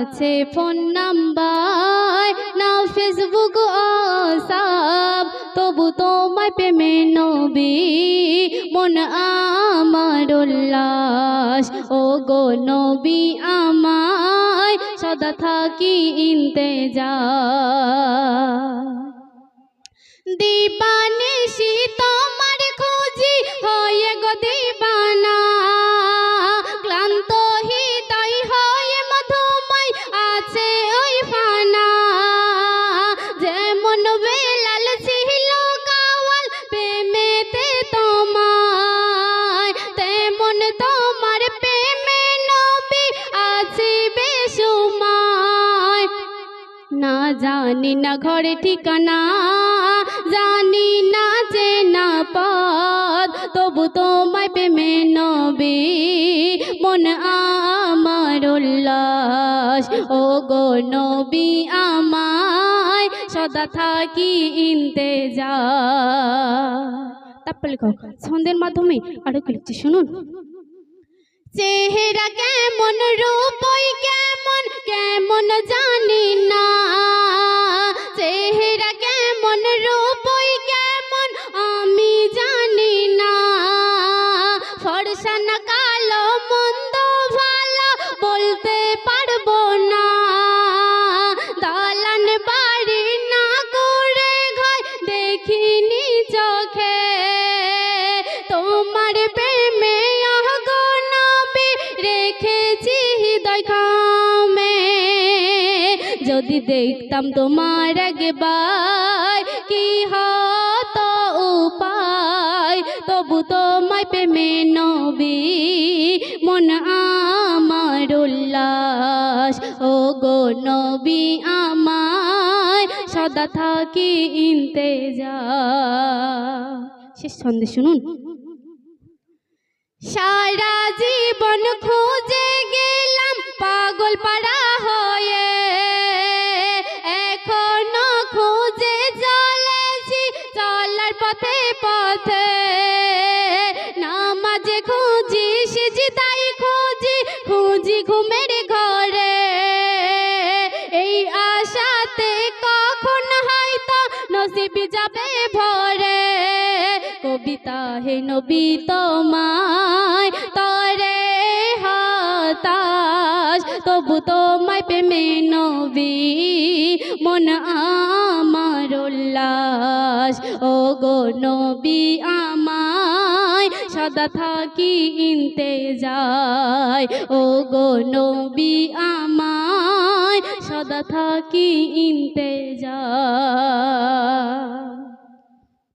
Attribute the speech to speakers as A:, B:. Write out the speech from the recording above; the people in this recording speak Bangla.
A: আছে ফোন নাম্বার। না ফেসবুক সব, তবু তোমায় প্রেমে নবী, মন আমার উল্লাস। ও গো নবী আমায়, সদা থাকি ইন্তেজা দিবানিশি তোমার প্রেমে নবী আছে বেসুমায় না জানি না ঘরে ঠিকানা, জানি না যে না পথ তবু তোমায় প্রেমে নবী মন আমার উল্লাস। ও গো নবী আমায় সদা থাকি ইন্তেজা তারপর লেখো, ছন্দের মাধ্যমে আরও কি লিখছি, শুনুন। চেহারা কেমন রূপই কেমন কেমন জানি হৃদয় যদি দেখতাম তোমার একবার, কি হতো উপায়? তবু তোমায় প্রেমে নবী, মন আমার উল্লাস। ও গো নবী আমায়, সদা থাকি ইন্তেজা। শেষ ছন্দে শুনুন। সারা জীবন খুঁজে পাগল পাড়া হয়ে এখনও খুঁজে চলেছি চলার পথে পথে। নামাজে খুঁজি সিজদাই খুঁজি খুঁজি ঘুমের ঘরে। এই আশাতে কখন হয়তো নসিব যাবে ভরে। কবিতা হে নবী তোমায় হতাশ তবু তোমায় প্রেমে নবী, মন আমার উল্লাস। ও গো নবী আমায়, সদা থাকি ইন্তেজায়। ও গো নবী আমায়, সদা থাকি ইন্তেজায়।